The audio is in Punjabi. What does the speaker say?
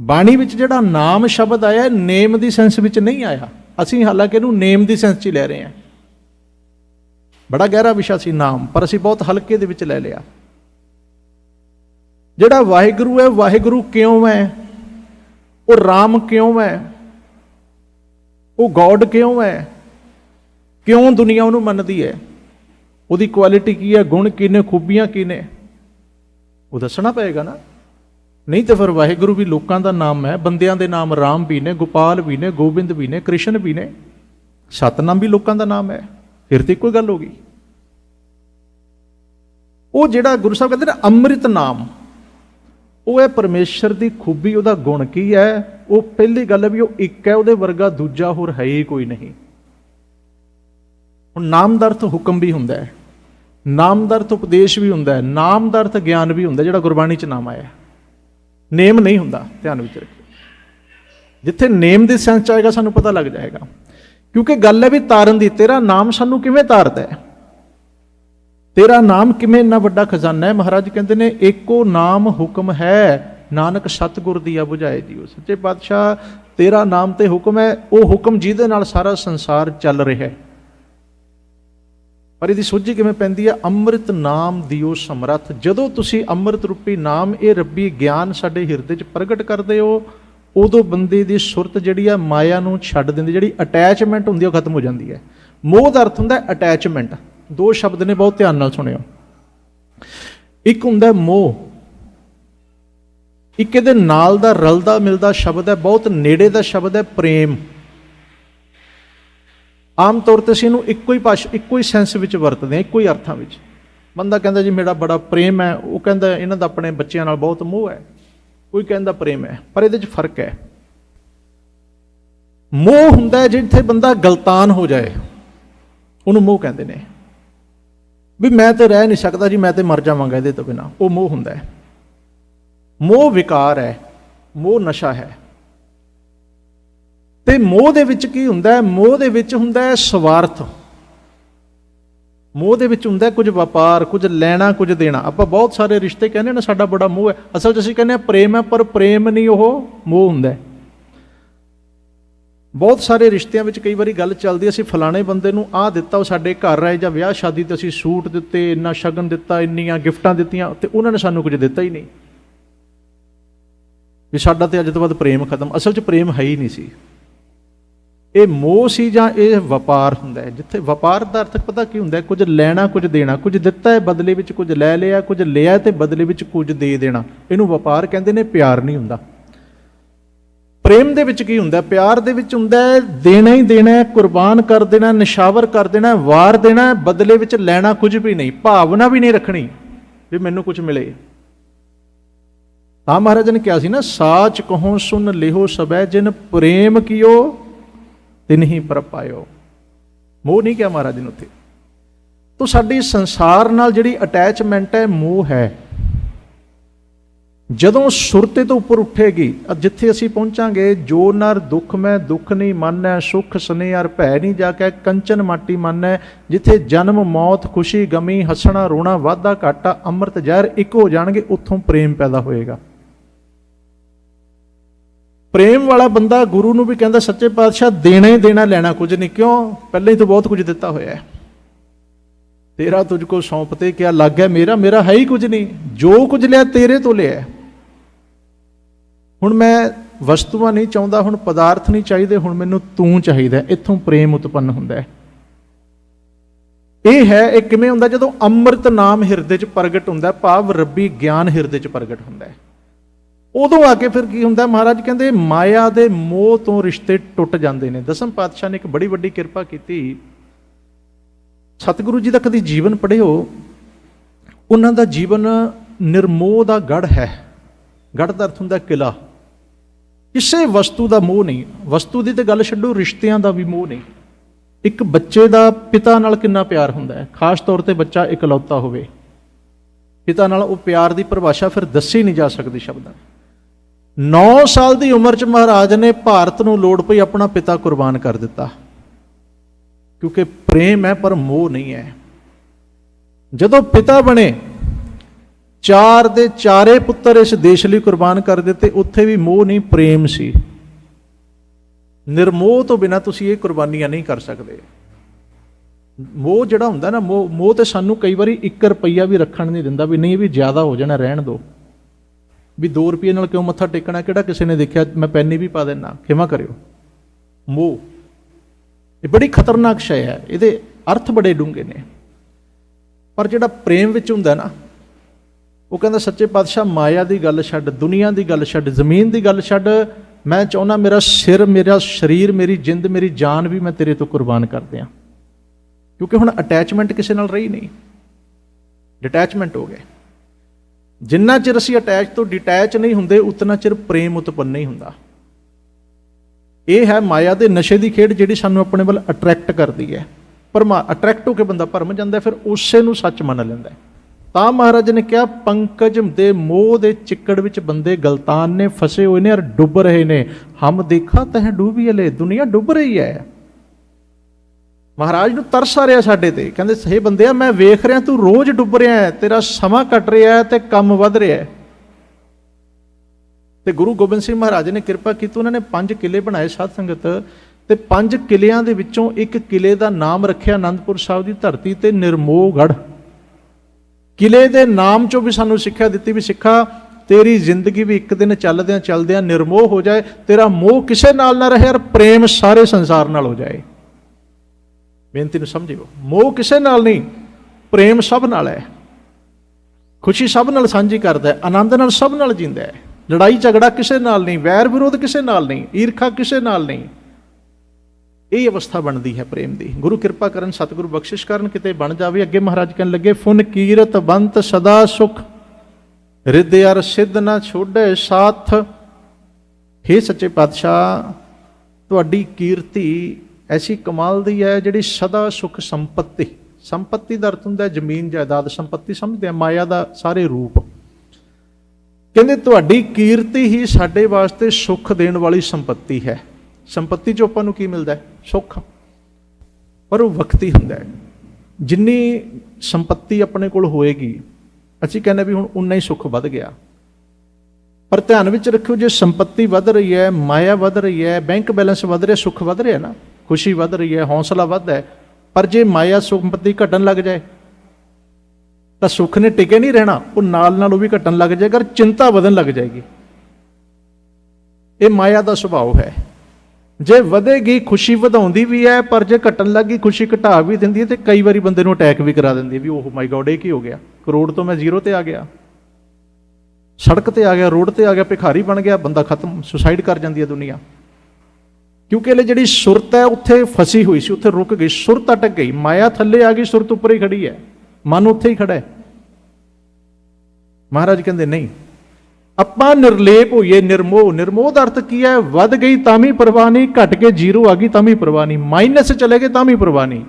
ਬਾਣੀ ਵਿੱਚ ਜਿਹੜਾ ਨਾਮ ਸ਼ਬਦ ਆਇਆ, ਨੇਮ ਦੀ ਸੈਂਸ ਵਿੱਚ ਨਹੀਂ ਆਇਆ। ਅਸੀਂ ਹਾਲਾਂਕਿ ਇਹਨੂੰ ਨੇਮ ਦੀ ਸੈਂਸ 'ਚ ਹੀ ਲੈ ਰਹੇ ਹਾਂ। ਬੜਾ ਗਹਿਰਾ ਵਿਸ਼ਾ ਸੀ ਨਾਮ, ਪਰ ਅਸੀਂ ਬਹੁਤ ਹਲਕੇ ਦੇ ਵਿੱਚ ਲੈ ਲਿਆ। ਜਿਹੜਾ ਵਾਹਿਗੁਰੂ ਹੈ, ਵਾਹਿਗੁਰੂ ਕਿਉਂ ਹੈ? ਉਹ ਰਾਮ ਕਿਉਂ ਹੈ? ਉਹ ਗੋਡ ਕਿਉਂ ਹੈ? ਕਿਉਂ ਦੁਨੀਆ ਉਹਨੂੰ ਮੰਨਦੀ ਹੈ? ਉਹਦੀ ਕੁਆਲਿਟੀ ਕੀ ਹੈ? ਗੁਣ ਕੀ ਨੇ ਖੂਬੀਆਂ ਕੀ ਨੇ ਉਹ ਦੱਸਣਾ ਪਏਗਾ ਨਾ। ਨਹੀਂ ਤਾਂ ਫਿਰ ਵਾਹਿਗੁਰੂ ਵੀ ਲੋਕਾਂ ਦਾ ਨਾਮ ਹੈ, ਬੰਦਿਆਂ ਦੇ ਨਾਮ ਰਾਮ ਵੀ ਨੇ, ਗੋਪਾਲ ਵੀ ਨੇ, ਗੋਬਿੰਦ ਵੀ ਨੇ, ਕ੍ਰਿਸ਼ਨ ਵੀ ਨੇ। ਸਤਨਾਮ ਵੀ ਲੋਕਾਂ ਦਾ ਨਾਮ ਹੈ। ਫਿਰ ਤੇ ਕੋਈ ਗੱਲ ਹੋ ਗਈ। ਉਹ ਜਿਹੜਾ ਗੁਰੂ ਸਾਹਿਬ ਕਹਿੰਦੇ ਨੇ ਅੰਮ੍ਰਿਤ ਨਾਮ, ਉਹ ਹੈ ਪਰਮੇਸ਼ਰ ਦੀ ਖੂਬੀ, ਉਹਦਾ ਗੁਣ ਕੀ ਹੈ? ਉਹ ਪਹਿਲੀ ਗੱਲ ਹੈ ਵੀ ਉਹ ਇੱਕ ਹੈ, ਉਹਦੇ ਵਰਗਾ ਦੂਜਾ ਹੋਰ ਹੈ ਹੀ ਕੋਈ ਨਹੀਂ। ਹੁਣ ਨਾਮ ਦਾ ਅਰਥ ਹੁਕਮ ਵੀ ਹੁੰਦਾ ਹੈ। ਨਾਮ ਦਾ ਅਰਥ ਉਪਦੇਸ਼ ਵੀ ਹੁੰਦਾ ਹੈ। ਨਾਮ ਦਾ ਅਰਥ ਗਿਆਨ ਵੀ ਹੁੰਦਾ ਜਿਹੜਾ ਗੁਰਬਾਣੀ ਚ ਨਾਮ ਆਇਆ। ਨੇਮ ਨਹੀਂ ਹੁੰਦਾ, ਧਿਆਨ ਵਿੱਚ ਰੱਖਿਓ। ਜਿੱਥੇ ਨੇਮ ਦੀ ਸੈਂਸ 'ਚ ਆਏਗਾ, ਸਾਨੂੰ ਪਤਾ ਲੱਗ ਜਾਏਗਾ। ਕਿਉਂਕਿ ਗੱਲ ਹੈ ਵੀ ਤਾਰਨ ਦੀ, ਤੇਰਾ ਨਾਮ ਸਾਨੂੰ ਕਿਵੇਂ ਤਾਰਦਾ ਹੈ? ਤੇਰਾ ਨਾਮ ਕਿਵੇਂ ਇੰਨਾ ਵੱਡਾ ਖਜ਼ਾਨਾ ਹੈ? ਮਹਾਰਾਜ ਕਹਿੰਦੇ ਨੇ, ਏਕੋ ਨਾਮ ਹੁਕਮ ਹੈ, ਨਾਨਕ ਸਤਿਗੁਰ ਦੀਆ 부ਝਾਏ ਦਿਓ ਸੱਚੇ ਪਾਤਸ਼ਾਹ, ਤੇਰਾ ਨਾਮ ਤੇ ਹੁਕਮ ਹੈ, ਉਹ ਹੁਕਮ ਜਿਹਦੇ ਨਾਲ ਸਾਰਾ ਸੰਸਾਰ ਚੱਲ ਰਿਹਾ ਹੈ। ਪਰ ਇਹਦੀ ਸੋਝੀ ਕਿਵੇਂ ਪੈਂਦੀ ਹੈ? ਅੰਮ੍ਰਿਤ ਨਾਮ ਦਿਓ ਸਮਰੱਥ। ਜਦੋਂ ਤੁਸੀਂ ਅੰਮ੍ਰਿਤ ਰੂਪੀ ਨਾਮ ਇਹ ਰੱਬੀ ਗਿਆਨ ਸਾਡੇ ਹਿਰਦੇ 'ਚ ਪ੍ਰਗਟ ਕਰਦੇ ਹੋ, ਉਦੋਂ ਬੰਦੇ ਦੀ ਸੁਰਤ ਜਿਹੜੀ ਆ ਮਾਇਆ ਨੂੰ ਛੱਡ ਦਿੰਦੀ, ਜਿਹੜੀ ਅਟੈਚਮੈਂਟ ਹੁੰਦੀ ਉਹ ਖਤਮ ਹੋ ਜਾਂਦੀ ਹੈ। ਮੋਹ ਦਾ ਅਰਥ ਹੁੰਦਾ ਅਟੈਚਮੈਂਟ ਦੋ ਸ਼ਬਦ ਨੇ ਬਹੁਤ ਧਿਆਨ ਨਾਲ ਸੁਣਿਓ। ਇੱਕ ਹੁੰਦਾ ਮੋਹ। ਇੱਕ ਇਹਦੇ ਨਾਲ ਦਾ, ਰਲਦਾ ਮਿਲਦਾ ਸ਼ਬਦ ਹੈ, ਬਹੁਤ ਨੇੜੇ ਦਾ ਸ਼ਬਦ ਹੈ, ਪ੍ਰੇਮ। ਆਮ ਤੌਰ ਤੇ ਅਸੀਂ ਇਹਨੂੰ ਇੱਕੋ ਹੀ ਭਾਸ਼ਾ, ਇੱਕੋ ਹੀ ਸੈਂਸ ਵਿੱਚ ਵਰਤਦੇ ਹਾਂ, ਇੱਕੋ ਹੀ ਅਰਥਾਂ ਵਿੱਚ। ਬੰਦਾ ਕਹਿੰਦਾ ਜੀ ਮੇਰਾ ਬੜਾ ਪ੍ਰੇਮ ਹੈ, ਉਹ ਕਹਿੰਦਾ ਇਹਨਾਂ ਦਾ ਆਪਣੇ ਬੱਚਿਆਂ ਨਾਲ ਬਹੁਤ ਮੋਹ ਹੈ। ਕੋਈ ਕਹਿੰਦਾ ਪ੍ਰੇਮ ਹੈ, ਪਰ ਇਹਦੇ 'ਚ ਫ਼ਰਕ ਹੈ। ਮੋਹ ਹੁੰਦਾ ਜਿੱਥੇ ਬੰਦਾ ਗਲਤਾਨ ਹੋ ਜਾਏ, ਉਹਨੂੰ ਮੋਹ ਕਹਿੰਦੇ ਨੇ। ਵੀ ਮੈਂ ਤੇ ਰਹਿ ਨਹੀਂ ਸਕਦਾ ਜੀ, ਮੈਂ ਤੇ ਮਰ ਜਾਵਾਂਗਾ ਇਹਦੇ ਤੋਂ ਬਿਨਾ। ਉਹ ਮੋਹ ਹੁੰਦਾ ਹੈ। ਮੋਹ ਵਿਕਾਰ ਹੈ, ਮੋਹ ਨਸ਼ਾ ਹੈ। ਤੇ ਮੋਹ ਦੇ ਵਿੱਚ ਕੀ ਹੁੰਦਾ ਹੈ? ਮੋਹ ਦੇ ਵਿੱਚ ਹੁੰਦਾ ਹੈ ਸਵਾਰਥ। ਮੋਹ ਦੇ ਵਿੱਚ ਹੁੰਦਾ ਕੁਝ ਵਪਾਰ, ਕੁਝ ਲੈਣਾ, ਕੁਝ ਦੇਣਾ। ਆਪਾਂ ਬਹੁਤ ਸਾਰੇ ਰਿਸ਼ਤੇ ਕਹਿੰਦੇ ਨੇ ਸਾਡਾ ਬੜਾ ਮੋਹ ਹੈ। ਅਸਲ 'ਚ ਅਸੀਂ ਕਹਿੰਦੇ ਆ ਪ੍ਰੇਮ ਹੈ, ਪਰ ਪ੍ਰੇਮ ਨਹੀਂ ਉਹ ਮੋਹ ਹੁੰਦਾ ਬਹੁਤ ਸਾਰੇ ਰਿਸ਼ਤਿਆਂ ਵਿੱਚ ਕਈ ਵਾਰੀ ਗੱਲ ਚੱਲਦੀ ਅਸੀਂ ਫਲਾਣੇ ਬੰਦੇ ਨੂੰ ਆਹ ਦਿੱਤਾ, ਉਹ ਸਾਡੇ ਘਰ ਆਏ ਜਾਂ ਵਿਆਹ ਸ਼ਾਦੀ ਤੇ ਅਸੀਂ ਸੂਟ ਦਿੱਤੇ, ਇੰਨਾ ਸ਼ਗਨ ਦਿੱਤਾ, ਇੰਨੀਆਂ ਗਿਫਟਾਂ ਦਿੱਤੀਆਂ, ਤੇ ਉਹਨਾਂ ਨੇ ਸਾਨੂੰ ਕੁਝ ਦਿੱਤਾ ਹੀ ਨਹੀਂ। ਵੀ ਸਾਡਾ ਤੇ ਅੱਜ ਤੋਂ ਬਾਅਦ ਪ੍ਰੇਮ ਖਤਮ। ਅਸਲ 'ਚ ਪ੍ਰੇਮ ਹੈ ਹੀ ਨਹੀਂ ਸੀ। ਇਹ ਮੋਹ ਸੀ ਜਾਂ ਇਹ ਵਪਾਰ ਹੁੰਦਾ ਹੈ? ਜਿੱਥੇ ਵਪਾਰ ਦਾ ਅਰਥ ਪਤਾ ਕੀ ਹੁੰਦਾ ਹੈ? ਕੁਝ ਲੈਣਾ, ਕੁਝ ਦੇਣਾ। ਕੁਝ ਦਿੱਤਾ ਹੈ ਬਦਲੇ ਵਿੱਚ ਕੁਝ ਲੈ ਲਿਆ, ਕੁਝ ਲਿਆ ਤੇ ਬਦਲੇ ਵਿੱਚ ਕੁਝ ਦੇ ਦੇਣਾ। ਇਹਨੂੰ ਵਪਾਰ ਕਹਿੰਦੇ ਨੇ, ਪਿਆਰ ਨਹੀਂ ਹੁੰਦਾ। ਪ੍ਰੇਮ ਦੇ ਵਿੱਚ ਕੀ ਹੁੰਦਾ ਪਿਆਰ ਦੇ ਵਿੱਚ ਹੁੰਦਾ ਹੈ, ਦੇਣਾ ਹੀ ਦੇਣਾ ਹੈ, ਕੁਰਬਾਨ ਕਰ ਦੇਣਾ, ਨਿਸ਼ਾਵਰ ਕਰ ਦੇਣਾ ਵਾਰ ਦੇਣਾ ਬਦਲੇ ਵਿੱਚ ਲੈਣਾ ਕੁਝ ਵੀ ਨਹੀਂ, ਭਾਵਨਾ ਵੀ ਨਹੀਂ ਰੱਖਣੀ, ਵੀ ਮੈਨੂੰ ਕੁਝ ਮਿਲੇ। ਤਾਂ ਮਹਾਰਾਜ ਨੇ ਕਿਹਾ ਸੀ ਨਾ, ਸਾਚ ਕਹੋ, ਸੁਨ ਲਿਹੋ ਸਬੈ ਜਿਨ ਪ੍ਰੇਮ ਕੀਓ ਤਿੰਨ ਹੀ ਪਰ ਪਾਇਓ। ਮੋਹ ਨਹੀਂ ਕਿਹਾ ਮਹਾਰਾਜ ਨੇ ਉੱਥੇ। ਤੋ ਸਾਡੀ ਸੰਸਾਰ ਨਾਲ ਜਿਹੜੀ ਅਟੈਚਮੈਂਟ ਹੈ, ਮੋਹ ਹੈ। ਜਦੋਂ ਸੁਰਤੇ ਤੋਂ ਉੱਪਰ ਉੱਠੇਗੀ ਜਿੱਥੇ ਅਸੀਂ ਪਹੁੰਚਾਂਗੇ, ਜੋ ਨਰ ਦੁੱਖ ਮੈਂ, ਦੁੱਖ ਨਹੀਂ ਮੰਨੈ, ਸੁਖ ਸਨੇ ਅਰ ਭੈ ਨਹੀਂ ਜਾ ਕੇ ਕੰਚਨ ਮਾਟੀ ਮੰਨੈ, ਜਿੱਥੇ ਜਨਮ, ਮੌਤ, ਖੁਸ਼ੀ, ਗਮੀ, ਹੱਸਣਾ, ਰੋਣਾ, ਵਾਧਾ ਘਾਟਾ, ਅੰਮ੍ਰਿਤ, ਜ਼ਹਿਰ ਇੱਕ ਹੋ ਜਾਣਗੇ, ਉੱਥੋਂ ਪ੍ਰੇਮ ਪੈਦਾ ਹੋਏਗਾ। ਪ੍ਰੇਮ ਵਾਲਾ ਬੰਦਾ ਗੁਰੂ ਨੂੰ ਵੀ ਕਹਿੰਦਾ ਸੱਚੇ ਪਾਤਸ਼ਾਹ ਦੇਣਾ ਹੀ ਦੇਣਾ, ਲੈਣਾ ਕੁਝ ਨਹੀਂ। ਕਿਉਂ? ਪਹਿਲਾਂ ਹੀ ਤਾਂ ਬਹੁਤ ਕੁਝ ਦਿੱਤਾ ਹੋਇਆ ਹੈ। ਤੇਰਾ ਤੁਝ ਕੋ ਸੌਂਪਤੇ ਕਿਆ ਲੱਗ ਹੈ ਮੇਰਾ ਮੇਰਾ ਹੈ ਹੀ ਕੁਝ ਨਹੀਂ। ਜੋ ਕੁਝ ਲਿਆ ਤੇਰੇ ਤੋਂ ਲਿਆ ਹੁਣ ਮੈਂ ਵਸਤੂਆਂ ਨਹੀਂ ਚਾਹੁੰਦਾ, ਹੁਣ ਪਦਾਰਥ ਨਹੀਂ ਚਾਹੀਦੇ, ਹੁਣ ਮੈਨੂੰ ਤੂੰ ਚਾਹੀਦਾ ਇੱਥੋਂ ਪ੍ਰੇਮ ਉਤਪੰਨ ਹੁੰਦਾ ਹੈ। ਇਹ ਹੈ, ਇਹ ਕਿਵੇਂ ਹੁੰਦਾ? ਜਦੋਂ ਅੰਮ੍ਰਿਤ ਨਾਮ ਹਿਰਦੇ 'ਚ ਪ੍ਰਗਟ ਹੁੰਦਾ ਭਾਵ ਰੱਬੀ ਗਿਆਨ ਹਿਰਦੇ 'ਚ ਪ੍ਰਗਟ ਹੁੰਦਾ ਹੈ। ਉਦੋਂ ਆ ਕੇ ਫਿਰ ਕੀ ਹੁੰਦਾ, ਮਹਾਰਾਜ ਕਹਿੰਦੇ, ਮਾਇਆ ਦੇ ਮੋਹ ਤੋਂ ਰਿਸ਼ਤੇ ਟੁੱਟ ਜਾਂਦੇ ਨੇ। ਦਸਮ ਪਾਤਸ਼ਾਹ ਨੇ ਇੱਕ ਬੜੀ ਵੱਡੀ ਕਿਰਪਾ ਕੀਤੀ। ਸਤਿਗੁਰੂ ਜੀ ਦਾ ਕਦੀ ਜੀਵਨ ਪੜ੍ਹਿਓ, ਉਹਨਾਂ ਦਾ ਜੀਵਨ ਨਿਰਮੋਹ ਦਾ ਗੜ ਹੈ। ਗੜ ਦਾ ਅਰਥ ਹੁੰਦਾ ਕਿਲਾ। ਕਿਸੇ ਵਸਤੂ ਦਾ ਮੋਹ ਨਹੀਂ। ਵਸਤੂ ਦੀ ਤੇ ਗੱਲ ਛੱਡੋ, ਰਿਸ਼ਤਿਆਂ ਦਾ ਵੀ ਮੋਹ ਨਹੀਂ। ਇੱਕ ਬੱਚੇ ਦਾ ਪਿਤਾ ਨਾਲ ਕਿੰਨਾ ਪਿਆਰ ਹੁੰਦਾ ਹੈ? ਖਾਸ ਤੌਰ ਤੇ ਬੱਚਾ ਇਕਲੌਤਾ ਹੋਵੇ। ਪਿਤਾ ਨਾਲ ਉਹ ਪਿਆਰ ਦੀ ਪਰਿਭਾਸ਼ਾ ਫਿਰ ਦੱਸੀ ਨਹੀਂ ਜਾ ਸਕਦੀ ਸ਼ਬਦਾਂ। 9 ਸਾਲ ਦੀ ਉਮਰ 'ਚ ਮਹਾਰਾਜ ਨੇ ਭਾਰਤ ਨੂੰ ਲੋੜ ਪਈ ਆਪਣਾ ਪਿਤਾ ਕੁਰਬਾਨ ਕਰ ਦਿੱਤਾ। ਕਿਉਂਕਿ ਪ੍ਰੇਮ ਹੈ ਪਰ ਮੋਹ ਨਹੀਂ ਹੈ। ਜਦੋਂ ਪਿਤਾ ਬਣੇ, ਚਾਰ ਦੇ ਚਾਰੇ ਪੁੱਤਰ ਇਸ ਦੇਸ਼ ਲਈ ਕੁਰਬਾਨ ਕਰ ਦਿੱਤੇ, ਉੱਥੇ ਵੀ ਮੋਹ ਨਹੀਂ, ਪ੍ਰੇਮ ਸੀ। ਨਿਰਮੋਹ ਤੋਂ ਬਿਨਾ ਤੁਸੀਂ ਇਹ ਕੁਰਬਾਨੀਆਂ ਨਹੀਂ ਕਰ ਸਕਦੇ। ਮੋਹ ਜਿਹੜਾ ਹੁੰਦਾ ਨਾ, ਮੋਹ ਮੋਹ ਤੇ ਸਾਨੂੰ ਕਈ ਵਾਰੀ 1 ਰੁਪਈਆ ਵੀ ਰੱਖਣ ਨਹੀਂ ਦਿੰਦਾ ਵੀ ਨਹੀਂ, ਇਹ ਵੀ ਜ਼ਿਆਦਾ ਹੋ ਜਾਣਾ, ਰਹਿਣ ਦਿਓ। ਵੀ 2 ਰੁਪਏ ਨਾਲ ਕਿਉਂ ਮੱਥਾ ਟੇਕਣਾ? ਕਿਹੜਾ ਕਿਸੇ ਨੇ ਦੇਖਿਆ? ਮੈਂ ਪੈਨੀ ਵੀ ਪਾ ਦੇਣਾ ਖਿਮਾ ਕਰਿਓ। ਮੋਹ। ਇਹ ਬੜੀ ਖਤਰਨਾਕ ਸ਼ੈ ਹੈ। ਇਹਦੇ ਅਰਥ ਬੜੇ ਡੂੰਘੇ ਨੇ। ਪਰ ਜਿਹੜਾ ਪ੍ਰੇਮ ਵਿੱਚ ਹੁੰਦਾ ਨਾ, ਉਹ ਕਹਿੰਦਾ, ਸੱਚੇ ਪਾਤਸ਼ਾਹ, ਮਾਇਆ ਦੀ ਗੱਲ ਛੱਡ, ਦੁਨੀਆ ਦੀ ਗੱਲ ਛੱਡ, ਜ਼ਮੀਨ ਦੀ ਗੱਲ ਛੱਡ, ਮੈਂ ਚਾਹੁੰਦਾ ਮੇਰਾ ਸਿਰ, ਮੇਰਾ ਸਰੀਰ, ਮੇਰੀ ਜਿੰਦ, ਮੇਰੀ ਜਾਨ ਵੀ ਮੈਂ ਤੇਰੇ ਤੋਂ ਕੁਰਬਾਨ ਕਰ ਦਿਆਂ। ਕਿਉਂਕਿ ਹੁਣ ਅਟੈਚਮੈਂਟ ਕਿਸੇ ਨਾਲ ਰਹੀ ਨਹੀਂ। ਡਿਟੈਚਮੈਂਟ ਹੋ ਗਏ। ਜਿੰਨਾ ਚਿਰ ਅਸੀਂ ਅਟੈਚ ਤੋਂ ਡਿਟੈਚ ਨਹੀਂ ਹੁੰਦੇ, ਉਤਨਾ ਚਿਰ ਪ੍ਰੇਮ ਉਤਪੰਨ ਨਹੀਂ ਹੁੰਦਾ। ਇਹ ਹੈ ਮਾਇਆ ਦੇ ਨਸ਼ੇ ਦੀ ਖੇਡ ਜਿਹੜੀ ਸਾਨੂੰ ਆਪਣੇ ਵੱਲ ਅਟਰੈਕਟ ਕਰਦੀ ਹੈ। ਪਰ ਅਟਰੈਕਟ ਹੋ ਕੇ ਬੰਦਾ ਭਰਮ ਜਾਂਦਾ ਫਿਰ ਉਸੇ ਨੂੰ ਸੱਚ ਮੰਨ ਲੈਂਦਾ ਤਾਂ ਮਹਾਰਾਜ ਨੇ ਕਿਹਾ, ਪੰਕਜ ਦੇ ਮੋਹ ਦੇ ਚਿੱਕੜ ਵਿੱਚ ਬੰਦੇ ਗਲਤਾਨ ਨੇ, ਫਸੇ ਹੋਏ ਨੇ ਔਰ ਡੁੱਬ ਰਹੇ ਨੇ। ਹਮ ਦੇਖਾ ਤਹ ਡੂਬੀ ਲੈ ਦੁਨੀਆ ਡੁੱਬ ਰਹੀ ਹੈ। ਮਹਾਰਾਜ ਨੂੰ ਤਰਸ ਆ ਰਿਹਾ ਸਾਡੇ ਤੇ। ਕਹਿੰਦੇ ਸਹੀ ਬੰਦਿਆ ਮੈਂ ਵੇਖ ਰਿਹਾ, ਤੂੰ ਰੋਜ਼ ਡੁੱਬ ਰਿਹਾ ਹੈ, ਤੇਰਾ ਸਮਾਂ ਕੱਟ ਰਿਹਾ ਹੈ ਤੇ ਕੰਮ ਵੱਧ ਰਿਹਾ ਹੈ। ਤੇ ਗੁਰੂ ਗੋਬਿੰਦ ਸਿੰਘ ਮਹਾਰਾਜ ਨੇ ਕਿਰਪਾ ਕੀਤੀ, ਉਹਨਾਂ ਨੇ ਪੰਜ ਕਿਲੇ ਬਣਾਏ ਸਾਧ ਸੰਗਤ ਤੇ ਪੰਜ ਕਿਲਿਆਂ ਦੇ ਵਿੱਚੋਂ ਇੱਕ ਕਿਲੇ ਦਾ ਨਾਮ ਰੱਖਿਆ ਆਨੰਦਪੁਰ ਸਾਹਿਬ ਦੀ ਧਰਤੀ ਤੇ, ਨਿਰਮੋਹਗੜ੍ਹ। ਕਿਲੇ ਦੇ ਨਾਮ ਚੋਂ ਵੀ ਸਾਨੂੰ ਸਿੱਖਿਆ ਦਿੱਤੀ ਵੀ ਸਿੱਖਾ, ਤੇਰੀ ਜ਼ਿੰਦਗੀ ਵੀ ਇੱਕ ਦਿਨ ਚੱਲਦਿਆਂ ਚੱਲਦਿਆਂ ਨਿਰਮੋਹ ਹੋ ਜਾਏ, ਤੇਰਾ ਮੋਹ ਕਿਸੇ ਨਾਲ ਨਾ ਰਹੇ ਔਰ ਪ੍ਰੇਮ ਸਾਰੇ ਸੰਸਾਰ ਨਾਲ ਹੋ ਜਾਏ। ਬੇਨਤੀ ਨੂੰ ਸਮਝਿਓ। ਮੋਹ ਕਿਸੇ ਨਾਲ ਨਹੀਂ, ਪ੍ਰੇਮ ਸਭ ਨਾਲ ਹੈ। ਖੁਸ਼ੀ ਸਭ ਨਾਲ ਸਾਂਝੀ ਕਰਦਾ ਹੈ, ਆਨੰਦ ਨਾਲ ਸਭ ਨਾਲ ਜਿੰਦਾ ਹੈ। ਲੜਾਈ ਝਗੜਾ ਕਿਸੇ ਨਾਲ ਨਹੀਂ, ਵੈਰ ਵਿਰੋਧ ਕਿਸੇ ਨਾਲ ਨਹੀਂ, ਈਰਖਾ ਕਿਸੇ ਨਾਲ ਨਹੀਂ। ਇਹ ਅਵਸਥਾ ਬਣਦੀ ਹੈ ਪ੍ਰੇਮ ਦੀ। ਗੁਰੂ ਕਿਰਪਾ ਕਰਨ ਸਤਿਗੁਰੂ ਬਖਸ਼ਿਸ਼ ਕਰਨ, ਕਿਤੇ ਬਣ ਜਾਵੇ, ਅੱਗੇ ਮਹਾਰਾਜ ਕਹਿਣ ਲੱਗੇ, ਫੁਨ ਕੀਰਤ ਬੰਤ ਸਦਾ ਸੁਖ, ਰਿੱਧ ਅਰ ਸਿੱਧ ਨਾ ਛੋਡੇ ਸਾਥ। हे ਸੱਚੇ ਪਾਤਸ਼ਾਹ, ਤੁਹਾਡੀ ਕੀਰਤੀ ਐਸੀ ਕਮਾਲ ਦੀ ਹੈ ਜਿਹੜੀ ਸਦਾ ਸੁਖ ਸੰਪਤੀ ਸੰਪਤੀ ਦਾ ਅਰਥ ਹੁੰਦਾ ਜ਼ਮੀਨ, ਜਾਇਦਾਦ, ਸੰਪਤੀ ਸਮਝਦੇ ਆ ਮਾਇਆ ਦਾ ਸਾਰੇ ਰੂਪ। ਕਹਿੰਦੇ ਤੁਹਾਡੀ ਕੀਰਤੀ ਹੀ ਸਾਡੇ ਵਾਸਤੇ ਸੁੱਖ ਦੇਣ ਵਾਲੀ ਸੰਪਤੀ ਹੈ। ਸੰਪਤੀ ਚੋਂ ਆਪਾਂ ਨੂੰ ਕੀ ਮਿਲਦਾ ਹੈ? ਸੁੱਖ। ਪਰ ਉਹ ਵਕਤੀ ਹੁੰਦਾ ਹੈ। ਜਿੰਨੀ ਸੰਪਤੀ ਆਪਣੇ ਕੋਲ ਹੋਏਗੀ, ਅਸੀਂ ਕਹਿੰਦੇ ਵੀ ਹੁਣ ਉਨਾ ਹੀ ਸੁੱਖ ਵੱਧ ਗਿਆ। ਪਰ ਧਿਆਨ ਵਿੱਚ ਰੱਖਿਓ, ਜੇ ਸੰਪਤੀ ਵੱਧ ਰਹੀ ਹੈ, ਮਾਇਆ ਵੱਧ ਰਹੀ ਹੈ, ਬੈਂਕ ਬੈਲੈਂਸ ਵੱਧ ਰਿਹਾ, ਸੁੱਖ ਵੱਧ ਰਿਹਾ ਨਾ ਖੁਸ਼ੀ ਵੱਧ ਰਹੀ ਹੈ, ਹੌਸਲਾ ਵੱਧਦਾ ਹੈ। ਪਰ ਜੇ ਮਾਇਆ ਸੰਪਤੀ ਘਟਣ ਲੱਗ ਜਾਏ, ਤਾਂ ਸੁੱਖ ਨੇ ਟਿਕੇ ਨਹੀਂ ਰਹਿਣਾ। ਉਹ ਨਾਲ ਨਾਲ ਉਹ ਵੀ ਘਟਣ ਲੱਗ ਜਾਏਗਾ ਔਰ ਚਿੰਤਾ ਵਧਣ ਲੱਗ ਜਾਏਗੀ। ਇਹ ਮਾਇਆ ਦਾ ਸੁਭਾਅ ਹੈ। ਜੇ ਵਧੇਗੀ, ਖੁਸ਼ੀ ਵਧਾਉਂਦੀ ਵੀ ਹੈ, ਪਰ ਜੇ ਘਟਣ ਲੱਗੀ, ਖੁਸ਼ੀ ਘਟਾ ਵੀ ਦਿੰਦੀ ਹੈ, ਤੇ ਕਈ ਵਾਰੀ ਬੰਦੇ ਨੂੰ ਅਟੈਕ ਵੀ ਕਰਾ ਦਿੰਦੀ ਹੈ ਵੀ, ਓਹ ਮਾਈ ਗॉड ਇਹ ਕੀ ਹੋ ਗਿਆ? ਕਰੋੜ ਤੋਂ ਮੈਂ ਜ਼ੀਰੋ ਤੇ ਆ ਗਿਆ। ਸੜਕ ਤੇ ਆ ਗਿਆ, ਰੋਡ ਤੇ ਆ ਗਿਆ, ਭਿਖਾਰੀ ਬਣ ਗਿਆ, ਬੰਦਾ ਖਤਮ ਸੁਸਾਈਡ ਕਰ ਜਾਂਦੀ ਹੈ ਦੁਨੀਆ। ਕਿਉਂਕਿ ਇਹ ਜਿਹੜੀ ਸੁਰਤ ਹੈ ਉੱਥੇ ਫਸੀ ਹੋਈ ਸੀ, ਉੱਥੇ ਰੁਕ ਗਈ, ਸੁਰਤ ਅਟਕ ਗਈ, ਮਾਇਆ ਥੱਲੇ ਆ ਗਈ, ਸੁਰਤ ਉੱਪਰ ਹੀ ਖੜੀ ਹੈ, ਮਨ ਉੱਥੇ ਹੀ ਖੜਾ ਹੈ। ਮਹਾਰਾਜ ਕਹਿੰਦੇ, ਨਹੀਂ, ਆਪਾਂ ਨਿਰਲੇਪ ਹੋਈਏ, ਨਿਰਮੋਹ ਨਿਰਮੋਹ ਦਾ ਅਰਥ ਕੀ ਹੈ? ਵੱਧ ਗਈ ਤਾਂ ਵੀ ਪਰਵਾਹ ਨਹੀਂ, ਘਟ ਕੇ ਜ਼ੀਰੋ ਆ ਗਈ ਤਾਂ ਵੀ ਪਰਵਾਹ ਨਹੀਂ, ਮਾਈਨਸ ਚਲੇ ਗਏ ਤਾਂ ਵੀ ਪਰਵਾਹ ਨਹੀਂ।